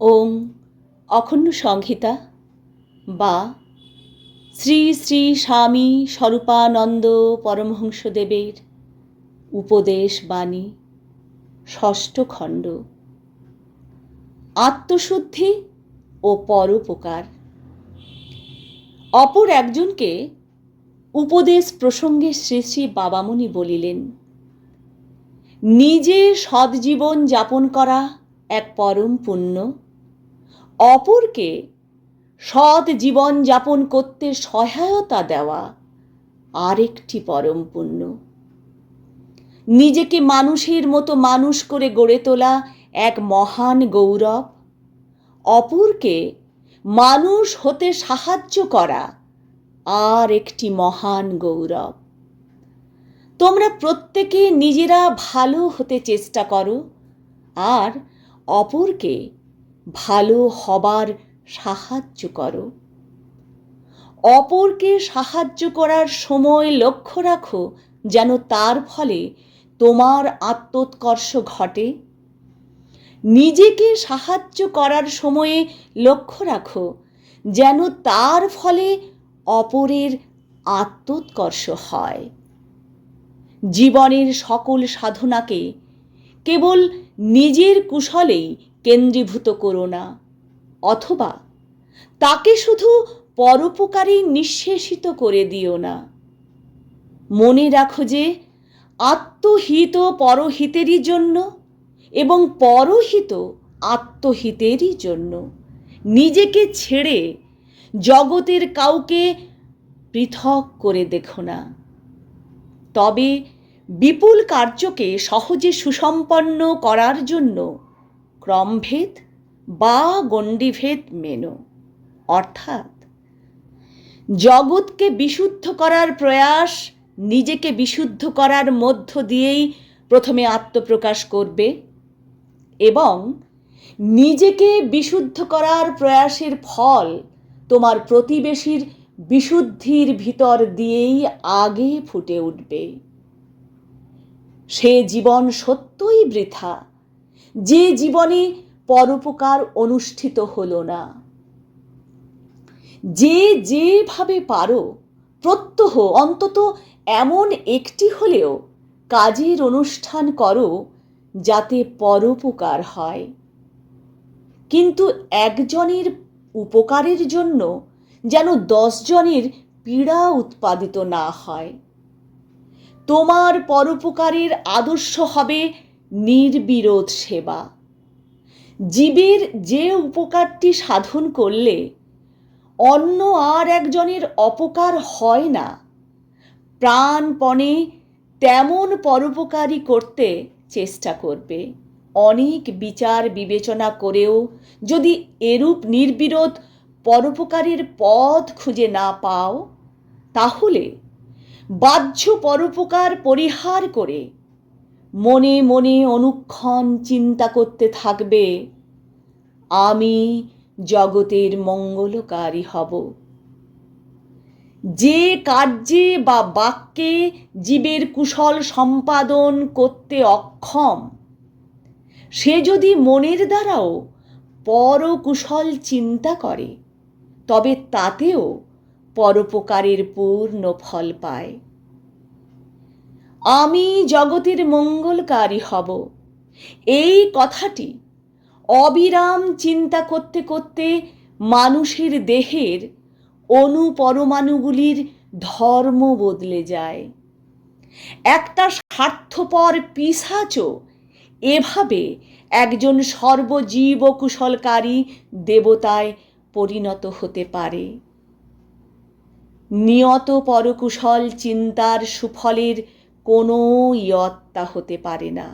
ওং অখণ্ড সংহিতা বা শ্রী শ্রী স্বামী স্বরূপানন্দ পরমহংসদেবের উপদেশ বাণী, ষষ্ঠ খণ্ড। আত্মশুদ্ধি ও পরোপকার। অপর একজনকে উপদেশ প্রসঙ্গে শ্রী শ্রী বাবামণি বলিলেন, নিজে সৎজীবন যাপন করা এক পরম পুণ্য। অপরকে সৎ জীবন যাপন করতে সহায়তা দেওয়া আরেকটি পরম পুণ্য। নিজেকে মানুষের মতো মানুষ করে গড়ে তোলা এক মহান গৌরব। অপরকে মানুষ হতে সাহায্য করা আর একটি মহান গৌরব। তোমরা প্রত্যেকে নিজেরা ভালো হতে চেষ্টা করো, আর অপরকে ভালো হবার সাহায্য করো। অপরকে সাহায্য করার সময় লক্ষ্য রাখো যেন তার ফলে তোমার আত্মোৎকর্ষ ঘটে। নিজেকে সাহায্য করার সময়ে লক্ষ্য রাখো যেন তার ফলে অপরের আত্মোৎকর্ষ হয়। জীবনের সকল সাধনাকে কেবল নিজের কুশলেই কেন্দ্রীভূত করো না, অথবা তাকে শুধু পরোপকারী নিঃশেষিত করে দিও না। মনে রাখো যে আত্মহিত পরহিতেরই জন্য এবং পরহিত আত্মহিতেরই জন্য। নিজেকে ছেড়ে জগতের কাউকে পৃথক করে দেখো না। তবে বিপুল কার্যকে সহজে সুসম্পন্ন করার জন্য ক্রমভেদ বা গণ্ডিভেদ মেনো। অর্থাৎ, জগৎকে বিশুদ্ধ করার প্রয়াস নিজেকে বিশুদ্ধ করার মধ্য দিয়েই প্রথমে আত্মপ্রকাশ করবে এবং নিজেকে বিশুদ্ধ করার প্রয়াসের ফল তোমার প্রতিবেশীর বিশুদ্ধির ভিতর দিয়েই আগে ফুটে উঠবে। সে জীবন সত্যই বৃথা যে জীবনে পরোপকার অনুষ্ঠিত হলো না। যে যেভাবে পারো, প্রত্যহ অন্তত এমন একটি হলেও কাজের অনুষ্ঠান করো যাতে পরোপকার হয়। কিন্তু একজনের উপকারের জন্য যেন দশজনের পীড়া উৎপাদিত না হয়। তোমার পরোপকারের আদর্শ হবে নির্বিরোধ সেবা। জীবের যে উপকারটি সাধন করলে অন্য আর একজনের অপকার হয় না। প্রাণপণে তেমন পরোপকারী করতে চেষ্টা করবে। অনেক বিচার বিবেচনা করেও যদি এরূপ নির্বিরোধ পরোপকারের পথ খুঁজে না পাও, তাহলে বাহ্য পরোপকার পরিহার করে মনে মনে অনুক্ষণ চিন্তা করতে থাকবে, আমি জগতের মঙ্গলকারী হব। যে কার্যে বা বাক্যে জীবের কুশল সম্পাদন করতে অক্ষম, সে যদি মনের দ্বারাও পরকুশল চিন্তা করে, তবে তাতেও পরোপকারের পূর্ণ ফল পায়। আমি জগতের মঙ্গলকারী হব। এই কথাটি অবিরাম চিন্তা করতে করতে মানুষের দেহের অনুপরমাণুগুলির ধর্ম বদলে যায়। একটা স্বার্থপর পিসাচও এভাবে একজন সর্বজীব কুশলকারী দেবতায় পরিণত হতে পারে। নিয়ত পরকুশল চিন্তার সুফলের কোনো ইয়ত্তা হতে পারে না।